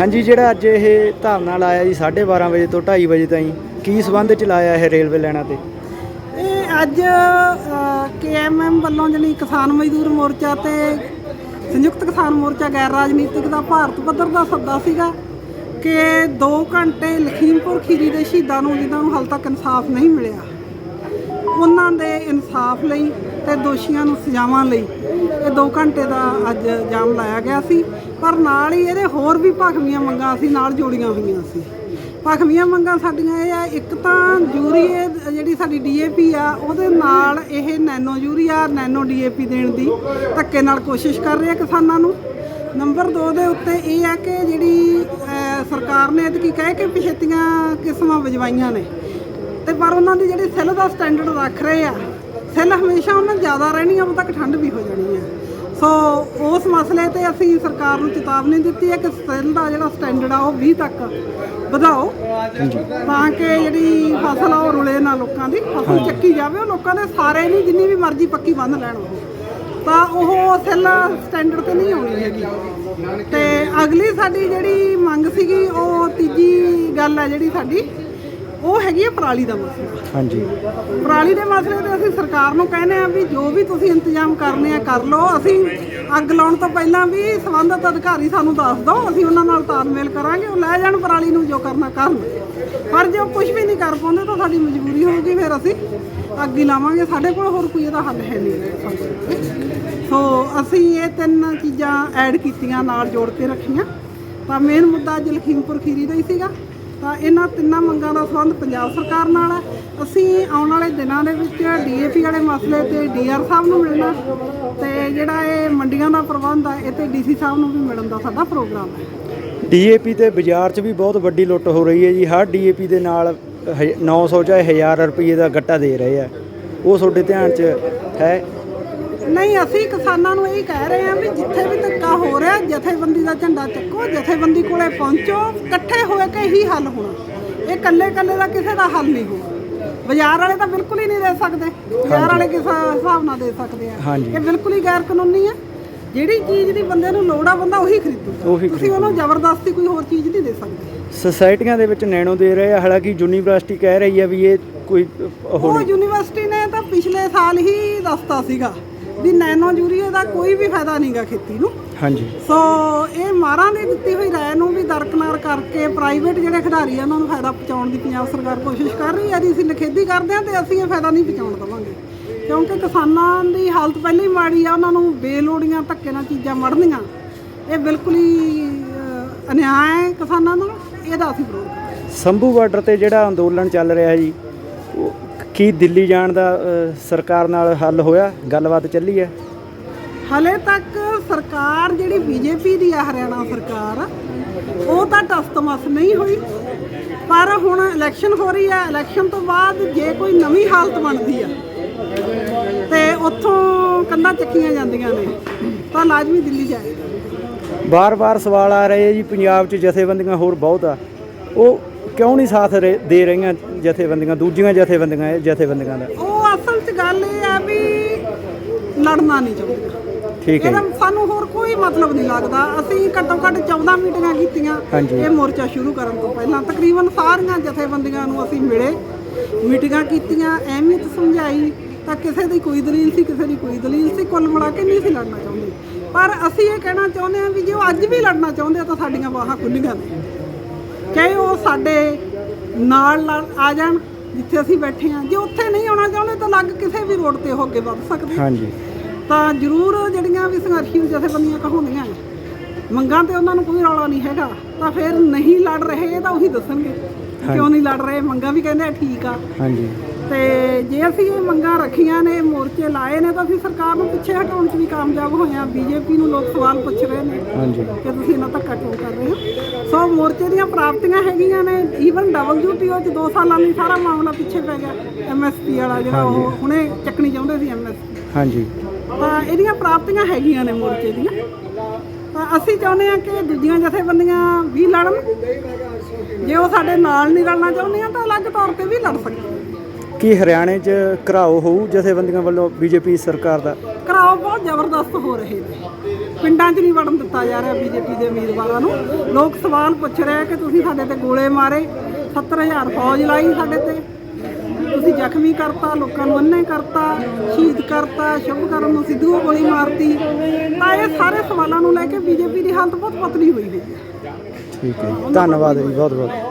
ਹਾਂਜੀ, ਜਿਹੜਾ ਅੱਜ ਇਹ ਧਰਨਾ ਲਾਇਆ ਜੀ 12:30 ਵਜੇ ਤੋਂ 2:30 ਵਜੇ ਤਾਈਂ, ਕੀ ਸਬੰਧ ਚ ਲਾਇਆ ਇਹ ਰੇਲਵੇ ਲਾਈਨਾਂ ਤੇ? ਇਹ ਅੱਜ ਕੇਐਮਐਮ ਵੱਲੋਂ ਜਾਣੀ ਕਿਸਾਨ ਮਜ਼ਦੂਰ ਮੋਰਚਾ ਤੇ ਸੰਯੁਕਤ ਕਿਸਾਨ ਮੋਰਚਾ ਗੈਰ ਰਾਜਨੀਤਿਕ ਦਾ ਭਾਰਤ ਪੱਧਰ ਦਾ ਸੱਦਾ ਸੀਗਾ ਕਿ 2 ਘੰਟੇ ਲਖੀਮਪੁਰ ਖੀਰੀ ਦੇ ਸ਼ਹੀਦਾਂ ਨੂੰ, ਜਿਨ੍ਹਾਂ ਨੂੰ ਹਾਲ ਤੱਕ ਇਨਸਾਫ ਨਹੀਂ ਮਿਲਿਆ। ਉਹਨਾਂ ਦੇ ਇਨਸਾਫ ਲਈ ਤੇ ਦੋਸ਼ੀਆਂ ਨੂੰ ਸਜ਼ਾਵਾਂ ਲਈ ਇਹ 2 ਘੰਟੇ ਦਾ ਅੱਜ ਜਾਮ ਲਾਇਆ ਗਿਆ ਸੀ। ਪਰ ਨਾਲ ਹੀ ਇਹਦੇ ਹੋਰ ਵੀ ਭਖਵੀਆਂ ਮੰਗਾਂ ਸੀ, ਨਾਲ ਜੋੜੀਆਂ ਹੋਈਆਂ ਸੀ। ਭਖਵੀਆਂ ਮੰਗਾਂ ਸਾਡੀਆਂ ਇਹ ਆ, ਇੱਕ ਤਾਂ ਯੂਰੀਏ ਜਿਹੜੀ ਸਾਡੀ ਡੀਏਪੀ ਆ, ਉਹਦੇ ਨਾਲ ਇਹ ਨੈਨੋ ਯੂਰੀਆ ਨੈਨੋ ਡੀਏਪੀ ਦੇਣ ਦੀ ਧੱਕੇ ਨਾਲ ਕੋਸ਼ਿਸ਼ ਕਰ ਰਿਹਾ ਕਿਸਾਨਾਂ ਨੂੰ। ਨੰਬਰ 2 ਦੇ ਉੱਤੇ ਇਹ ਆ ਕਿ ਜਿਹੜੀ ਸਰਕਾਰ ਨੇ ਇਹ ਕੀ ਕਹਿ ਕੇ ਪਿਛੇਤੀਆਂ ਕਿਸਮਾਂ ਵਜਵਾਈਆਂ ਨੇ। ਤੇ ਪਰ ਉਹਨਾਂ ਦੀ ਜਿਹੜੀ ਸੈੱਲ ਦਾ ਸਟੈਂਡਰਡ ਰੱਖ ਰਹੇ ਆ ਸੈੱਲ ਹਮੇਸ਼ਾ ਉਹਨਾਂ ਜ਼ਿਆਦਾ ਰਹਿਣੀ ਆ ਉਦੋਂ ਤੱਕ ਠੰਡ ਵੀ ਹੋ ਜਾਣੀ ਆ। ਸੋ ਉਸ ਮਸਲੇ ਤੇ ਅਸੀਂ ਸਰਕਾਰ ਨੂੰ ਚੇਤਾਵਨੀ ਦਿੱਤੀ ਹੈ ਕਿ ਸੈੱਲ ਦਾ ਜਿਹੜਾ ਸਟੈਂਡਰਡ ਆ ਉਹ 20 ਤੱਕ ਵਧਾਓ ਤਾਂ ਕਿ ਜਿਹੜੀ ਫਸਲ ਆ ਉਹ ਰੁਲੇ ਨਾ ਲੋਕਾਂ ਦੀ ਫਸਲ ਚੱਕੀ ਜਾਵੇ ਉਹ ਲੋਕਾਂ ਦੇ ਸਾਰੇ ਨਹੀਂ ਜਿੰਨੀ ਵੀ ਮਰਜ਼ੀ ਪੱਕੀ ਬੰਨ ਲੈਣ ਉਹ। ਤਾਂ ਉਹ ਸੈੱਲ ਸਟੈਂਡਰਡ ਤੇ ਨਹੀਂ ਆਉਣੀ ਹੈਗੀ। ਤੇ ਅਗਲੀ ਸਾਡੀ ਜਿਹੜੀ ਮੰਗ ਸੀਗੀ ਉਹ ਤੀਜੀ ਗੱਲ ਹੈ ਜਿਹੜੀ ਸਾਡੀ ਉਹ ਹੈਗੀ ਹੈ ਪਰਾਲੀ ਦਾ ਮਸਲਾ। ਹਾਂਜੀ। ਪਰਾਲੀ ਦੇ ਮਸਲੇ ਤੇ ਅਸੀਂ ਸਰਕਾਰ ਨੂੰ ਕਹਿੰਦੇ ਆ ਵੀ ਜੋ ਵੀ ਤੁਸੀਂ ਇੰਤਜ਼ਾਮ ਕਰਨੇ ਆ ਕਰ ਲਓ। ਅਸੀਂ ਅੱਗ ਲਾਉਣ ਤੋਂ ਪਹਿਲਾਂ ਵੀ ਸੰਬੰਧਿਤ ਅਧਿਕਾਰੀ ਸਾਨੂੰ ਦੱਸ ਦਿਓ। ਅਸੀਂ ਉਹਨਾਂ ਨਾਲ ਤਾਲਮੇਲ ਕਰਾਂਗੇ। ਉਹ ਲੈ ਜਾਣ ਪਰਾਲੀ ਨੂੰ ਜੋ ਕਰਨਾ ਕਰਨ ਪਰ ਜੇ ਉਹ ਕੁਝ ਵੀ ਨਹੀਂ ਕਰ ਪਾਉਂਦੇ ਤਾਂ ਸਾਡੀ ਮਜਬੂਰੀ ਹੋਊਗੀ। ਫਿਰ ਅਸੀਂ ਅੱਗ ਹੀ ਲਾਵਾਂਗੇ। ਸਾਡੇ ਕੋਲ ਹੋਰ ਕੋਈ ਇਹਦਾ ਹੱਲ ਹੈ ਨਹੀਂ। ਸੋ ਅਸੀਂ ਇਹ ਤਿੰਨ ਚੀਜ਼ਾਂ ਐਡ ਕੀਤੀਆਂ ਨਾਲ ਜੋੜ ਕੇ ਰੱਖੀਆਂ। ਤਾਂ ਮੇਨ ਮੁੱਦਾ ਅੱਜ ਲਖੀਮਪੁਰ ਖੀਰੀ ਦਾ ਹੀ ਸੀਗਾ। ਤਾਂ ਇਹਨਾਂ ਤਿੰਨਾਂ ਮੰਗਾਂ ਦਾ ਸੰਬੰਧ ਪੰਜਾਬ ਸਰਕਾਰ ਨਾਲ ਹੈ। ਅਸੀਂ ਆਉਣ ਵਾਲੇ ਦਿਨਾਂ ਦੇ ਵਿੱਚ ਡੀਏਪੀ ਵਾਲੇ ਮਸਲੇ ਤੇ ਡੀਆਰ ਸਾਹਿਬ ਨੂੰ ਮਿਲਣਾ ਤੇ ਜਿਹੜਾ ਇਹ ਮੰਡੀਆਂ ਦਾ ਪ੍ਰਬੰਧ ਹੈ ਇਹ ਤੇ ਡੀਸੀ ਸਾਹਿਬ ਨੂੰ ਵੀ ਮਿਲਣ ਦਾ ਸਾਡਾ ਪ੍ਰੋਗਰਾਮ ਹੈ। ਡੀਏਪੀ ਤੇ ਬਾਜ਼ਾਰ 'ਚ ਵੀ ਬਹੁਤ ਵੱਡੀ ਲੁੱਟ ਹੋ ਰਹੀ ਹੈ ਜੀ। ਹਰ ਡੀਏਪੀ ਦੇ ਨਾਲ ਹ- 900 ਚਾਹੇ 1000 ਰੁਪਏ ਦਾ ਗੱਟਾ ਦੇ ਰਹੇ ਆ। ਉਹ ਤੁਹਾਡੇ ਧਿਆਨ 'ਚ ਹੈ। ਨਹੀਂ ਅਸੀਂ ਕਿਸਾਨਾਂ ਨੂੰ ਇਹ ਕਹਿ ਰਹੇ ਹਾਂ ਵੀ ਜਿੱਥੇ ਵੀ ਧੱਕਾ ਹੋ ਰਿਹਾ ਜਥੇਬੰਦੀ ਦਾ ਝੰਡਾ ਚੱਕੋ ਜਥੇਬੰਦੀ ਕੋਲੇ ਪਹੁੰਚੋ ਇਕੱਠੇ ਹੋਏ ਕੇ ਹੀ ਹੱਲ ਹੋਣਾ। ਇਹ ਇਕੱਲੇ ਇਕੱਲੇ ਦਾ ਕਿਸੇ ਦਾ ਹੱਲ ਨਹੀਂ ਹੋਣਾ। ਬਾਜ਼ਾਰ ਵਾਲੇ ਤਾਂ ਬਿਲਕੁਲ ਹੀ ਨਹੀਂ ਦੇ ਸਕਦੇ। ਬਾਜ਼ਾਰ ਵਾਲੇ ਕਿਸ ਹਿਸਾਬ ਨਾਲ ਦੇ ਸਕਦੇ ਆ। ਇਹ ਬਿਲਕੁਲ ਹੀ ਗੈਰ ਕਾਨੂੰਨੀ ਆ। ਜਿਹੜੀ ਚੀਜ਼ ਦੀ ਬੰਦੇ ਨੂੰ ਲੋੜ ਆ ਬੰਦਾ ਉਹੀ ਖਰੀਦੂ। ਉਹੀ ਤੁਸੀਂ ਉਹਨੂੰ ਜ਼ਬਰਦਸਤੀ ਕੋਈ ਹੋਰ ਚੀਜ਼ ਨਹੀਂ ਦੇ ਸਕਦੇ। ਸੁਸਾਇਟੀਆਂ ਦੇ ਵਿੱਚ ਨੈਣੋ ਦੇ ਰਹੇ ਆ। ਹਾਲਾਂਕਿ ਯੂਨੀਵਰਸਿਟੀ ਕਹਿ ਰਹੀ ਹੈ ਵੀ ਇਹ ਕੋਈ ਉਹ ਯੂਨੀਵਰਸਿਟੀ ਨੇ ਤਾਂ ਪਿਛਲੇ ਸਾਲ ਹੀ ਦੱਸਤਾ ਸੀਗਾ। ਵੀ ਨੈਨੋ ਯੂਰੀਏ ਦਾ ਕੋਈ ਵੀ ਫਾਇਦਾ ਨਹੀਂਗਾ ਖੇਤੀ ਨੂੰ। ਹਾਂਜੀ। ਸੋ ਇਹ ਮਾਰਾਂ ਦੀ ਦਿੱਤੀ ਹੋਈ ਰਾਏ ਨੂੰ ਵੀ ਦਰਕਨਾਰ ਕਰਕੇ ਪ੍ਰਾਈਵੇਟ ਜਿਹੜੇ ਖਿਡਾਰੀ ਆ ਉਹਨਾਂ ਨੂੰ ਫਾਇਦਾ ਪਹੁੰਚਾਉਣ ਦੀ ਪੰਜਾਬ ਸਰਕਾਰ ਕੋਸ਼ਿਸ਼ ਕਰ ਰਹੀ ਹੈ ਜੀ ਅਸੀਂ ਨਿਖੇਧੀ ਕਰਦੇ ਹਾਂ ਤੇ ਅਸੀਂ ਇਹ ਫਾਇਦਾ ਨਹੀਂ ਪਹੁੰਚਾਉਣ ਦੇਵਾਂਗੇ। ਕਿਉਂਕਿ ਕਿਸਾਨਾਂ ਦੀ ਹਾਲਤ ਪਹਿਲਾਂ ਹੀ ਮਾੜੀ ਆ ਉਹਨਾਂ ਨੂੰ ਬੇਲੋੜੀਆਂ ਧੱਕੇ ਨਾਲ ਚੀਜ਼ਾਂ ਮੜਨੀਆਂ। ਇਹ ਬਿਲਕੁਲ ਹੀ ਅਹ, ਅਨਿਆਏ ਹੈ ਕਿਸਾਨਾਂ ਨਾਲ ਇਹਦਾ ਅਸੀਂ ਵਿਰੋਧ। ਸੰਭੂ ਬਾਰਡਰ ਤੇ ਜਿਹੜਾ ਅੰਦੋਲਨ ਚੱਲ ਰਿਹਾ ਜੀ ਕੀ ਦਿੱਲੀ ਜਾਣ ਦਾ ਅ, ਸਰਕਾਰ ਨਾਲ ਹੱਲ ਹੋਇਆ? ਗੱਲਬਾਤ ਚੱਲੀ ਹੈ? ਹਲੇ ਤੱਕ ਸਰਕਾਰ ਜਿਹੜੀ ਬੀਜੇਪੀ ਦੀ ਆ ਹਰਿਆਣਾ ਸਰਕਾਰ ਉਹ ਤਾਂ ਟਸਤਮਸ ਨਹੀਂ ਹੋਈ। ਪਰ ਹੁਣ ਇਲੈਕਸ਼ਨ ਹੋ ਰਹੀ ਹੈ ਇਲੈਕਸ਼ਨ ਤੋਂ ਬਾਅਦ ਜੇ ਕੋਈ ਨਵੀਂ ਹਾਲਤ ਬਣਦੀ ਆ ਤੇ ਉੱਥੋਂ ਕੰਧਾਂ ਚੱਕੀਆਂ ਜਾਂਦੀਆਂ ਨੇ ਤਾਂ ਲਾਜ਼ਮੀ ਦਿੱਲੀ ਜਾਏਗਾ। ਬਾਰ-ਬਾਰ ਸਵਾਲ ਆ ਰਹੇ ਆ ਜੀ ਪੰਜਾਬ 'ਚ ਜਥੇਬੰਦੀਆਂ ਹੋਰ ਬਹੁਤ ਆ। ਉਹ ਕਿਉਂ ਨਹੀਂ ਸਾਥ ਰੇ- ਦੇ ਰਹੀਆਂ ਜਥੇਬੰਦੀਆਂ ਦੂਜੀਆਂ ਜਥੇਬੰਦੀਆਂ ਇਹ ਜਥੇਬੰਦੀਆਂ ਦਾ? ਉਹ ਅਸਲ 'ਚ ਗੱਲ ਇਹ ਆ ਵੀ ਲੜਨਾ ਨਹੀਂ ਚਾਹੁੰਦੇ। ਠੀਕ ਹੈ ਇਹਦਾ ਸਾਨੂੰ ਹੋਰ ਕੋਈ ਮਤਲਬ ਨਹੀਂ ਲੱਗਦਾ। ਅਸੀਂ ਘੱਟੋ ਘੱਟ 14 ਮੀਟਿੰਗਾਂ ਕੀਤੀਆਂ। ਹਾਂਜੀ। ਇਹ ਮੋਰਚਾ ਸ਼ੁਰੂ ਕਰਨ ਤੋਂ ਪਹਿਲਾਂ ਤਕਰੀਬਨ ਸਾਰੀਆਂ ਜਥੇਬੰਦੀਆਂ ਨੂੰ ਅਸੀਂ ਮਿਲੇ ਮੀਟਿੰਗਾਂ ਕੀਤੀਆਂ ਅਹਿਮੀਅਤ ਸਮਝਾਈ ਤਾਂ ਕਿਸੇ ਦੀ ਕੋਈ ਦਲੀਲ ਸੀ ਕਿਸੇ ਦੀ ਕੋਈ ਦਲੀਲ ਸੀ ਕੁੱਲ ਮਿਲਾ ਕੇ ਨਹੀਂ ਸੀ ਲੜਨਾ ਚਾਹੁੰਦੇ। ਪਰ ਅਸੀਂ ਇਹ ਕਹਿਣਾ ਚਾਹੁੰਦੇ ਹਾਂ ਵੀ ਜੇ ਉਹ ਅੱਜ ਵੀ ਲੜਨਾ ਚਾਹੁੰਦੇ ਆ ਤਾਂ ਸਾਡੀਆਂ ਬਾਹਾਂ ਖੁੱਲੀਆਂ ਨੇ। ਚਾਹੇ ਉਹ ਸਾਡੇ ਨਾਲ ਲੜ- ਆ ਜਾਣ ਜਿੱਥੇ ਅਸੀਂ ਬੈਠੇ ਹਾਂ। ਜੇ ਉੱਥੇ ਨਹੀਂ ਆਉਣਾ ਚਾਹੁੰਦੇ ਤਾਂ ਲੱਗ ਕਿਸੇ ਵੀ ਰੋਡ ਤੇ ਹੋ ਕੇ ਵੱਧ ਸਕਦੇ। ਹਾਂਜੀ। ਤਾਂ ਜ਼ਰੂਰ ਜਿਹੜੀਆਂ ਵੀ ਸੰਘਰਸ਼ੀ ਜਥੇਬੰਦੀਆਂ ਕਹਾਉਂਦੀਆਂ ਨੇ, ਮੰਗਾਂ ਤੇ ਉਹਨਾਂ ਨੂੰ ਕੋਈ ਰੌਲਾ ਨਹੀਂ ਹੈਗਾ। ਤਾਂ ਫਿਰ ਨਹੀਂ ਲੜ ਰਹੇ ਇਹ ਤਾਂ ਉਹੀ ਦੱਸਣਗੇ। ਕਿਉਂ ਨਹੀਂ ਲੜ ਰਹੇ? ਮੰਗਾਂ ਵੀ ਕਹਿੰਦੇ ਆ ਠੀਕ ਆ। ਹਾਂਜੀ। ਤੇ ਜੇ ਅਸੀਂ ਇਹ ਮੰਗਾਂ ਰੱਖੀਆਂ ਨੇ ਮੋਰਚੇ ਲਾਏ ਨੇ ਤਾਂ ਅਸੀਂ ਸਰਕਾਰ ਨੂੰ ਪਿੱਛੇ ਹਟਾਉਣ 'ਚ ਵੀ ਕਾਮਯਾਬ ਹੋਏ ਆ ਬੀਜੇਪੀ ਨੂੰ ਲੋਕ ਸਵਾਲ ਪੁੱਛ ਰਹੇ ਨੇ ਹਾਂਜੀ। ਕਿ ਤੁਸੀਂ ਇਹਨਾਂ ਧੱਕਾ ਕਿਉਂ ਕਰ ਰਹੇ ਹੋ। ਸੋ ਮੋਰਚੇ ਦੀਆਂ ਪ੍ਰਾਪਤੀਆਂ ਹੈਗੀਆਂ ਨੇ ਈਵਨ WTO 'ਚ 2 ਸਾਲਾਂ ਲਈ ਸਾਰਾ ਮਾਮਲਾ ਪਿੱਛੇ ਪੈ ਗਿਆ ਐਮਐਸਪੀ ਵਾਲਾ ਜਿਹੜਾ ਉਹ ਹੁਣੇ ਚੱਕਣੀ ਚਾਹੁੰਦੇ ਸੀ ਐਮਐਸਪੀ ਹਾਂਜੀ। ਤਾਂ ਇਹਦੀਆਂ ਪ੍ਰਾਪਤੀਆਂ ਹੈਗੀਆਂ ਨੇ ਮੋਰਚੇ ਦੀਆਂ। ਤਾਂ ਅਸੀਂ ਚਾਹੁੰਦੇ ਹਾਂ ਕਿ ਦੂਜੀਆਂ ਜਥੇਬੰਦੀਆਂ ਵੀ ਲੜਨ। ਜੇ ਉਹ ਸਾਡੇ ਨਾਲ ਨਹੀਂ ਰਲਣਾ ਚਾਹੁੰਦੀਆਂ ਤਾਂ ਅਲੱਗ ਤੌਰ ਤੇ ਵੀ ਲੜ ਸਕਦੀਆਂ ਕੀ ਹਰਿਆਣੇ 'ਚ ਘਰਾਓ ਹੋਊ ਜਥੇਬੰਦੀਆਂ ਵੱਲੋਂ ਬੀਜੇਪੀ ਸਰਕਾਰ ਦਾ? ਕਰਾਓ ਬਹੁਤ ਜ਼ਬਰਦਸਤ ਹੋ ਰਹੇ ਨੇ। ਪਿੰਡਾਂ 'ਚ ਨਹੀਂ ਵੜਨ ਦਿੱਤਾ ਜਾ ਰਿਹਾ ਬੀਜੇਪੀ ਦੇ ਉਮੀਦਵਾਰਾਂ ਨੂੰ। ਲੋਕ ਸਵਾਲ ਪੁੱਛ ਰਹੇ ਕਿ ਤੁਸੀਂ ਸਾਡੇ ਤੇ ਗੋਲੇ ਮਾਰੇ 70000 ਫੌਜ ਲਾਈ ਸਾਡੇ ਤੇ। ਤੁਸੀਂ ਜ਼ਖਮੀ ਕਰਤਾ ਲੋਕਾਂ ਨੂੰ ਅੰਨੇ ਕਰਤਾ ਸ਼ਹੀਦ ਕਰਤਾ ਸ਼ੁਭਕਰਨ ਨੂੰ ਸਿੱਧੂ ਗੋਲੀ ਮਾਰਤੀ। ਤਾਂ ਇਹ ਸਾਰੇ ਸਵਾਲਾਂ ਨੂੰ ਲੈ ਕੇ ਬੀਜੇਪੀ ਦੀ ਹਾਲਤ ਬਹੁਤ ਪਤਲੀ ਹੋਈ ਹੋਈ ਹੈ। ਠੀਕ ਹੈ। ਧੰਨਵਾਦ ਜੀ ਬਹੁਤ ਬਹੁਤ